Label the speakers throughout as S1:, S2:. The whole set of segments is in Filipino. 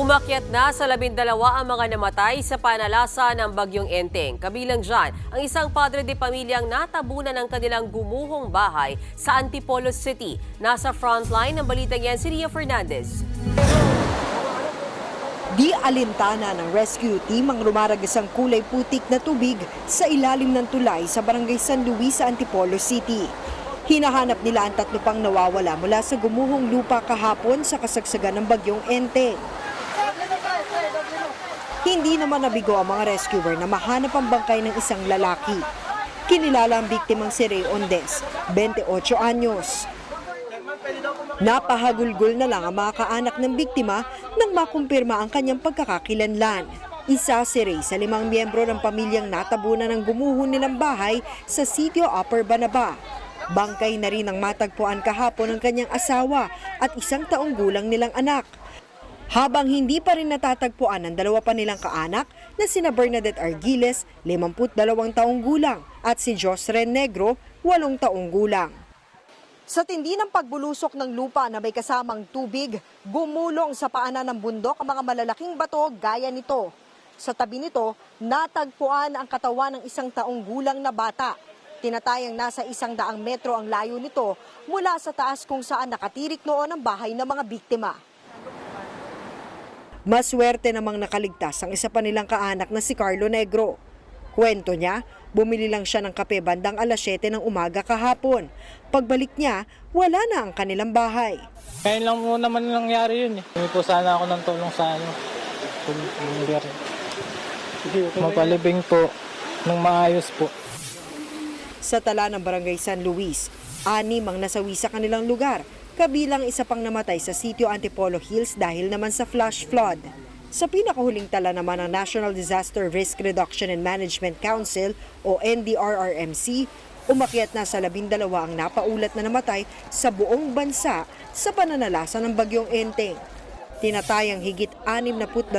S1: Umakyat na sa labindalawa ang mga namatay sa panalasa ng bagyong Enteng. Kabilang dyan, ang isang padre de pamilyang natabunan ng kanilang gumuhong bahay sa Antipolo City. Nasa frontline ng balitang yan si Ria Fernandez.
S2: Di alintana ng rescue team ang rumaragasang kulay putik na tubig sa ilalim ng tulay sa barangay San Luis sa Antipolo City. Hinahanap nila ang tatlo pang nawawala mula sa gumuhong lupa kahapon sa kasagsagan ng bagyong Ente. Hindi naman nabigo ang mga rescuer na mahanap ang bangkay ng isang lalaki. Kinilala ang biktimang si Ray Ondes, 28 anyos. Napahagulgol na lang ang mga kaanak ng biktima nang makumpirma ang kanyang pagkakakilanlan. Isa si Ray sa limang miyembro ng pamilyang natabunan ng gumuho nilang bahay sa sitio Upper Banaba. Bangkay na rin ang matagpuan kahapon ng kanyang asawa at isang taong gulang nilang anak. Habang hindi pa rin natatagpuan ang dalawa pa nilang kaanak na sina Bernadette Argiles, 52 taong gulang, at si Josren Negro, 8 taong gulang. Sa tindi ng pagbulusok ng lupa na may kasamang tubig, gumulong sa paanan ng bundok ang mga malalaking bato gaya nito. Sa tabi nito, natagpuan ang katawan ng isang taong gulang na bata. Tinatayang nasa isang daang metro ang layo nito mula sa taas kung saan nakatirik noon ang bahay ng mga biktima. Maswerte namang nakaligtas ang isa pa nilang kaanak na si Carlo Negro. Kwento niya, bumili lang siya ng kape bandang alas 7 ng umaga kahapon. Pagbalik niya, wala na ang kanilang bahay.
S3: Ngayon lang po naman nangyari yun eh. Hindi po sana ako ng tulong sa ano. Mapalibing po. Nang maayos po.
S2: Sa tala ng barangay San Luis, anim ang nasawi sa kanilang lugar, kabilang isa pang namatay sa sitio Antipolo Hills dahil naman sa flash flood. Sa pinakahuling tala naman ng National Disaster Risk Reduction and Management Council o NDRRMC, umakyat na sa labindalawa ang napaulat na namatay sa buong bansa sa pananalasa ng bagyong Enteng. Tinatayang higit 62,000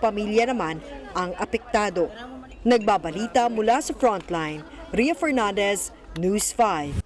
S2: pamilya naman ang apektado. Nagbabalita mula sa Frontline, Ria Fernandez, News 5.